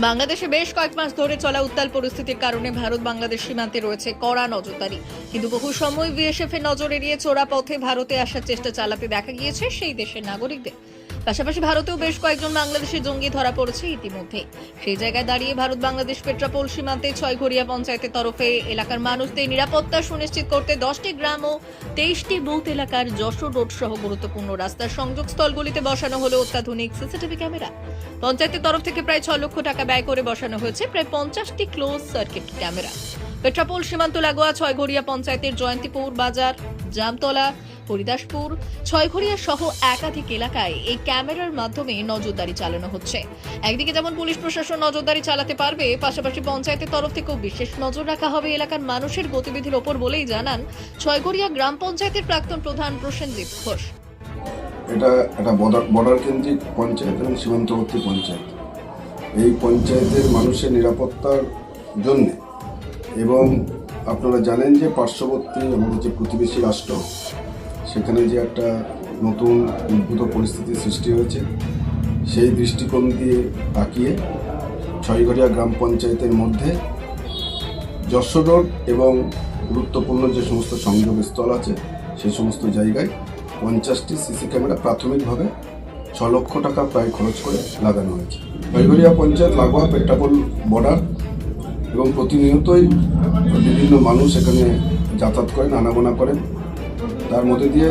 বাংলাদেশে বেশ কয়েক মাস ধরে চলা উত্তাল পরিস্থিতির কারণে ভারত বাংলাদেশ সীমান্তে রয়েছে কড়া নজরদারি। কিন্তু বহু সময় বিএসএফ এর নজর এড়িয়ে চোরা পথে ভারতে আসার চেষ্টা চালাতে দেখা গিয়েছে সেই দেশের নাগরিকদের। পাশাপাশি ভারতেও বেশ কয়েকজন বাংলাদেশি জঙ্গি ধরা পড়েছে ইতিমধ্যে। সেই জায়গায় দাঁড়িয়ে ভারত বাংলাদেশ পেট্রাপোল সীমান্তে ছয়ঘরিয়া পঞ্চায়েতের তরফে এলাকার মানুষদের নিরাপত্তা সুনিশ্চিত করতে দশটি গ্রাম ও তেইশটি বুথ এলাকার যশোর রোড সহ গুরুত্বপূর্ণ রাস্তার সংযোগ স্থলগুলিতে বসানো হলো অত্যাধুনিক সিসিটিভি ক্যামেরা। পঞ্চায়েতের তরফ থেকে প্রায় ছ লক্ষ টাকা ব্যয় করে বসানো হয়েছে প্রায় পঞ্চাশটি ক্লোজ সার্কিট ক্যামেরা। পেট্রাপোল সীমান্ত লাগোয়া ছয়ঘরিয়া পঞ্চায়েতের জয়ন্তীপুর বাজার, জামতলা হরিদাসপুর ছয়ঘরিয়া সহ একাধিক এলাকায় এই ক্যামেরার মাধ্যমে নজরদারি চালানো হচ্ছে। একদিকে যেমন পুলিশ প্রশাসন নজরদারি চালাতে পারবে, পাশাপাশি পঞ্চায়েতের তরফ থেকেও বিশেষ নজর রাখা হবে এলাকার মানুষের গতিবিধির ওপর বলেই জানান ছয়ঘরিয়া গ্রাম পঞ্চায়েতের প্রাক্তন প্রধান প্রসেনজিৎ ঘোষ। এটা একটা বর্ডার কেন্দ্রিক পঞ্চায়েত এবং সীমান্তবর্তী পঞ্চায়েত। এই পঞ্চায়েতের মানুষের নিরাপত্তার জন্য এবং আপনারা জানেন যে পার্শ্ববর্তী আমাদের যে প্রতিবেশী রাষ্ট্র সেখানে যে একটা নতুন উদ্ভূত পরিস্থিতির সৃষ্টি হয়েছে, সেই দৃষ্টিকোণ দিয়ে তাকিয়ে ছয়ঘরিয়া গ্রাম পঞ্চায়েতের মধ্যে যশোর এবং গুরুত্বপূর্ণ যে সমস্ত সংযোগ স্থল আছে, সেই সমস্ত জায়গায় পঞ্চাশটি সিসি ক্যামেরা প্রাথমিকভাবে ছ লক্ষ টাকা প্রায় খরচ করে লাগানো হয়েছে। ছয়ঘরিয়া পঞ্চায়েত লাগোয়া পেট্রাপোল বর্ডার এবং প্রতিনিয়তই বিভিন্ন মানুষ এখানে যাতায়াত করেন আনাগোনা করেন। তার মধ্যে দিয়ে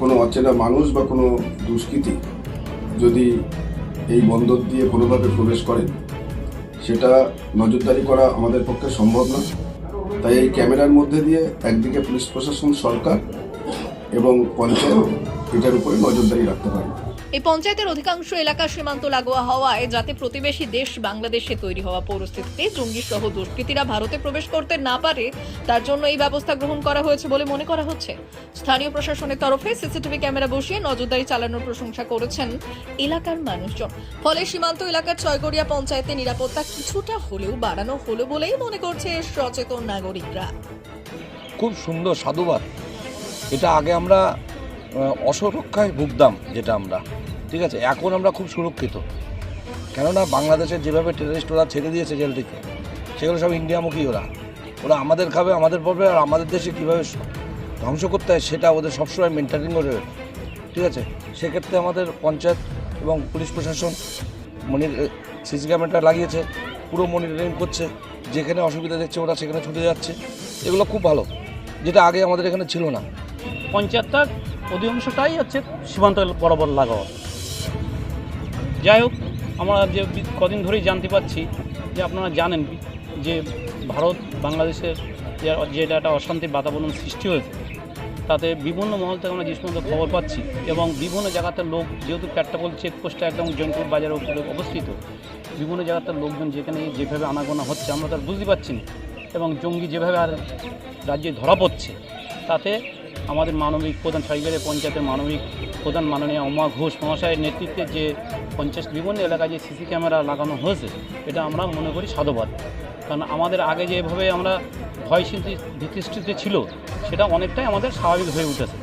কোনো অচেনা মানুষ বা কোনো দুষ্কৃতী যদি এই বন্দর দিয়ে কোনোভাবে প্রবেশ করেন, সেটা নজরদারি করা আমাদের পক্ষে সম্ভব না। তাই এই ক্যামেরার মধ্যে দিয়ে একদিকে পুলিশ প্রশাসন, সরকার এবং পঞ্চায়েত এটার উপরে নজরদারি রাখতে পারে। এই পঞ্চায়েতের অধিকাংশ এলাকা সীমান্ত লাগোয়া হওয়ায় যাতে প্রতিবেশী দেশ বাংলাদেশে তৈরি হওয়া পরিস্থিতিতে জঙ্গি সহ দুষ্কৃতীরা ভারতে প্রবেশ করতে না পারে, তার জন্য এই ব্যবস্থা গ্রহণ করা হয়েছে বলে মনে করা হচ্ছে। স্থানীয় প্রশাসনের তরফে সিসিটিভি ক্যামেরা বসিয়ে নজরদারি চালানোর প্রশংসা করেছেন এলাকার মানুষজন। ফলে সীমান্ত এলাকার ছয়গড়িয়া পঞ্চায়েতে নিরাপত্তা কিছুটা হলেও বাড়ানো হলো বলেই মনে করছে সচেতন নাগরিকরা। খুব সুন্দর সাধুবাদ। এটা আগে আমরা অসুরক্ষায় ভুগতাম, যেটা আমরা। ঠিক আছে? এখন আমরা খুব সুরক্ষিত। কেননা বাংলাদেশের যেভাবে টেররিস্ট ওরা ছেড়ে দিয়েছে জেল থেকে, সেগুলো সব ইন্ডিয়ামুখী ওরা। ওরা আমাদের খাবে, আমাদের পড়বে, আর আমাদের দেশে কীভাবে ধ্বংস করতে হয় সেটা ওদের সবসময় মেনটেনিং করে ঠিক আছে? সেক্ষেত্রে আমাদের পঞ্চায়েত এবং পুলিশ প্রশাসন মনি সিসি ক্যামেরাটা লাগিয়েছে, পুরো মনিটরিং করছে, যেখানে অসুবিধা দেখছে ওরা সেখানে ছুটে যাচ্ছে। এগুলো খুব ভালো, যেটা আগে আমাদের এখানে ছিল না। পঞ্চায়েতটার অধিকাংশটাই হচ্ছে সীমান্ত বরাবর লাগাও। যাই হোক, আমরা যে কদিন ধরেই জানতে পারছি যে আপনারা জানেন যে ভারত, বাংলাদেশের যেটা একটা অশান্তির বাতাবরণ সৃষ্টি হয়েছে, তাতে বিভিন্ন মহল থেকে আমরা যে সমস্ত খবর পাচ্ছি এবং বিভিন্ন জায়গাতে লোক, যেহেতু পেট্রাপোল চেকপোস্টটা একদম জয়ন্তুর বাজারের উপরে অবস্থিত, বিভিন্ন জায়গাতে লোকজন যেখানে যেভাবে আনাগোনা হচ্ছে, আমরা তার বুঝতে পারছি না। এবং জঙ্গি যেভাবে আর রাজ্যে ধরা পড়ছে, তাতে আমাদের মানবিক প্রধান সারিগারে পঞ্চায়েতের মানবিক প্রধান মাননীয় অমা ঘোষ মহাশয়ের নেতৃত্বে যে পঞ্চাশ বিভিন্ন এলাকায় যে সিসি ক্যামেরা লাগানো হয়েছে, এটা আমরা মনে করি সাধুবাদ। কারণ আমাদের আগে যেভাবে আমরা ভয় ভীতিষ্ঠিতে ছিল, সেটা অনেকটাই আমাদের স্বাভাবিক হয়ে উঠেছে।